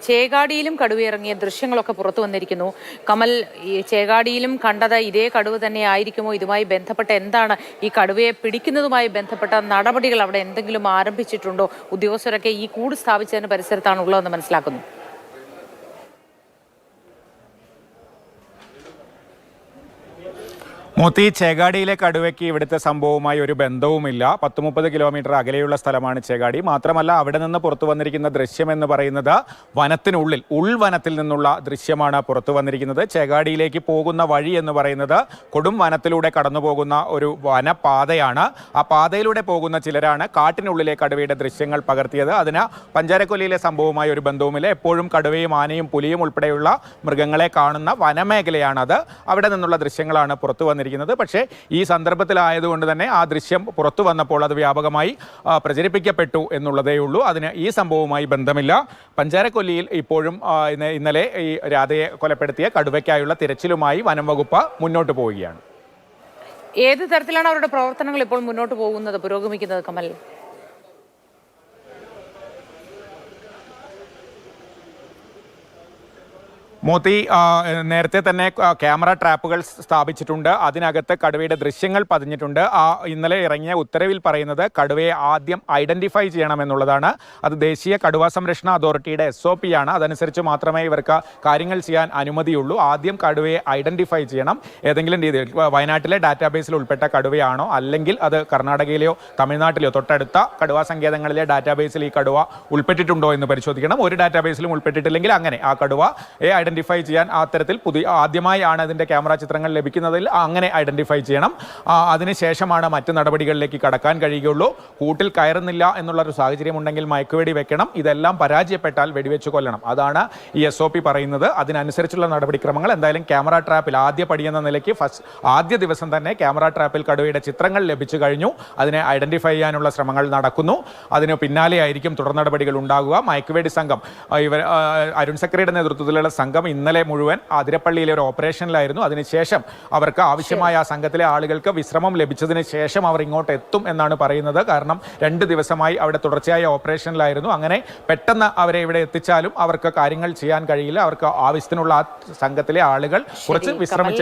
ചേകാടിയിലും കടുവയിറങ്ങിയ ദൃശ്യങ്ങളൊക്കെ പുറത്തു വന്നിരിക്കുന്നു. കമൽ ഈ ചേകാടിയിലും കണ്ടത് ഇതേ കടുവ തന്നെ ആയിരിക്കുമോ? ഇതുമായി ബന്ധപ്പെട്ട എന്താണ്? ഈ കടുവയെ പിടിക്കുന്നതുമായി ബന്ധപ്പെട്ട നടപടികൾ അവിടെ എന്തെങ്കിലും ആരംഭിച്ചിട്ടുണ്ടോ? ഉദ്യോഗസ്ഥരൊക്കെ ഈ കൂട് സ്ഥാപിച്ചതിന് പരിസരത്താണ് ഉള്ളതെന്ന് മനസ്സിലാക്കുന്നു. മോത്തി ചേകാടിയിലെ കടുവയ്ക്ക് ഇവിടുത്തെ സംഭവവുമായി ഒരു ബന്ധവുമില്ല. പത്ത് മുപ്പത് കിലോമീറ്റർ അകലെയുള്ള സ്ഥലമാണ് ചേകാടി മാത്രമല്ല അവിടെ നിന്ന് പുറത്തു വന്നിരിക്കുന്ന ദൃശ്യം എന്ന് പറയുന്നത് വനത്തിനുള്ളിൽ ഉൾവനത്തിൽ നിന്നുള്ള ദൃശ്യമാണ് പുറത്തു വന്നിരിക്കുന്നത്. ചേകാടിയിലേക്ക് പോകുന്ന വഴി എന്ന് പറയുന്നത് കൊടും വനത്തിലൂടെ കടന്നു ഒരു വനപാതയാണ്. ആ പാതയിലൂടെ പോകുന്ന ചിലരാണ് കാട്ടിനുള്ളിലെ കടുവയുടെ ദൃശ്യങ്ങൾ പകർത്തിയത്. അതിന് പഞ്ചാരക്കൊല്ലിയിലെ സംഭവവുമായി ഒരു ബന്ധവുമില്ല. എപ്പോഴും കടുവയും ആനയും പുലിയും ഉൾപ്പെടെയുള്ള മൃഗങ്ങളെ കാണുന്ന വനമേഖലയാണത്. അവിടെ നിന്നുള്ള ദൃശ്യങ്ങളാണ് പുറത്തു വന്നിരിക്കുന്നത്. പക്ഷേ ഈ സന്ദർഭത്തിലായതുകൊണ്ട് തന്നെ ആ ദൃശ്യം പുറത്തു വന്നപ്പോൾ അത് വ്യാപകമായി പ്രചരിപ്പിക്കപ്പെട്ടു എന്നുള്ളതേ ഉള്ളൂ. അതിന് ഈ സംഭവവുമായി ബന്ധമില്ല. പഞ്ചാരക്കൊല്ലിയിൽ ഇപ്പോഴും ഇന്നലെ ഈ രാധയെ കൊലപ്പെടുത്തിയ കടുവയ്ക്കായുള്ള തിരച്ചിലുമായി വനം വകുപ്പ് മുന്നോട്ട് പോവുകയാണ്. ഏത് തരത്തിലാണ് അവരുടെ പ്രവർത്തനങ്ങൾ ഇപ്പോൾ മുന്നോട്ട് പോകുന്നത് പുരോഗമിക്കുന്നത് കമൽ? മോത്തി നേരത്തെ തന്നെ ക്യാമറ ട്രാപ്പുകൾ സ്ഥാപിച്ചിട്ടുണ്ട്. അതിനകത്ത് കടുവയുടെ ദൃശ്യങ്ങൾ പതിഞ്ഞിട്ടുണ്ട്. ആ ഇന്നലെ ഇറങ്ങിയ ഉത്തരവിൽ പറയുന്നത് കടുവയെ ആദ്യം ഐഡന്റിഫൈ ചെയ്യണമെന്നുള്ളതാണ്. അത് ദേശീയ കടുവ സംരക്ഷണ അതോറിറ്റിയുടെ എസ് ഒ പി ആണ്. അതനുസരിച്ച് മാത്രമേ ഇവർക്ക് കാര്യങ്ങൾ ചെയ്യാൻ അനുമതിയുള്ളൂ. ആദ്യം കടുവയെ ഐഡന്റിഫൈ ചെയ്യണം. ഏതെങ്കിലും രീതിയിൽ വയനാട്ടിലെ ഡാറ്റാബേസിൽ ഉൾപ്പെട്ട കടുവയാണോ? അല്ലെങ്കിൽ അത് കർണാടകയിലെയോ തമിഴ്നാട്ടിലെയോ തൊട്ടടുത്ത കടുവ സങ്കേതങ്ങളിലെ ഡാറ്റാബേസിൽ ഈ കടുവ ഉൾപ്പെട്ടിട്ടുണ്ടോ എന്ന് പരിശോധിക്കണം. ഒരു ഡാറ്റാബേസിലും ഉൾപ്പെട്ടിട്ടില്ലെങ്കിൽ അങ്ങനെ ആ കടുവ ഐഡന്റിഫൈ ചെയ്യാൻ അത്തരത്തിൽ തരത്തിൽ പുതിയ ആദ്യമായാണ് അതിന്റെ ക്യാമറ ചിത്രങ്ങൾ ലഭിക്കുന്നതിൽ അങ്ങനെ ഐഡന്റിഫൈ ചെയ്യണം. അതിനുശേഷമാണ് മറ്റ് നടപടികളിലേക്ക് കടക്കാൻ കഴിയുകയുള്ളൂ. കൂട്ടിൽ കയറുന്നില്ല എന്നുള്ള ഒരു സാഹചര്യം ഉണ്ടെങ്കിൽ മയക്കുവെടി വെക്കണം. ഇതെല്ലാം പരാജയപ്പെട്ടാൽ വെടിവെച്ച് കൊല്ലണം. അതാണ് ഈ എസ് ഒ പി പറയുന്നത്. അതിനനുസരിച്ചുള്ള നടപടിക്രമങ്ങൾ. എന്തായാലും ക്യാമറ ട്രാപ്പിൽ ആദ്യ പടി എന്ന നിലയ്ക്ക് ഫസ്റ്റ് ആദ്യ ദിവസം തന്നെ ക്യാമറ ട്രാപ്പിൽ കടുവയുടെ ചിത്രങ്ങൾ ലഭിച്ചു കഴിഞ്ഞു. അതിനെ ഐഡന്റിഫൈ ചെയ്യാനുള്ള ശ്രമങ്ങൾ നടക്കുന്നു. അതിന് പിന്നാലെയായിരിക്കും തുടർ നടപടികൾ ഉണ്ടാകുക മയക്കുവേടി സംഘം ഇവർ അരുൺ സക്രിയുടെ നേതൃത്വത്തിലുള്ള സംഘം ഇന്നലെ മുഴുവൻ അതിരപ്പള്ളിയിലെ ഒരു ഓപ്പറേഷനിലായിരുന്നു. അതിനുശേഷം അവർക്ക് ആവശ്യമായ ആ സംഘത്തിലെ ആളുകൾക്ക് വിശ്രമം ലഭിച്ചതിന് ശേഷം അവർ ഇങ്ങോട്ട് എത്തും എന്നാണ് പറയുന്നത്. കാരണം രണ്ട് ദിവസമായി അവിടെ തുടർച്ചയായ ഓപ്പറേഷനിലായിരുന്നു. അങ്ങനെ പെട്ടെന്ന് അവരെ ഇവിടെ എത്തിച്ചാലും അവർക്ക് കാര്യങ്ങൾ ചെയ്യാൻ കഴിയില്ല. അവർക്ക് ആവശ്യത്തിനുള്ള ആ സംഘത്തിലെ ആളുകൾ കുറച്ച് ശരി, വിശ്രമിച്ച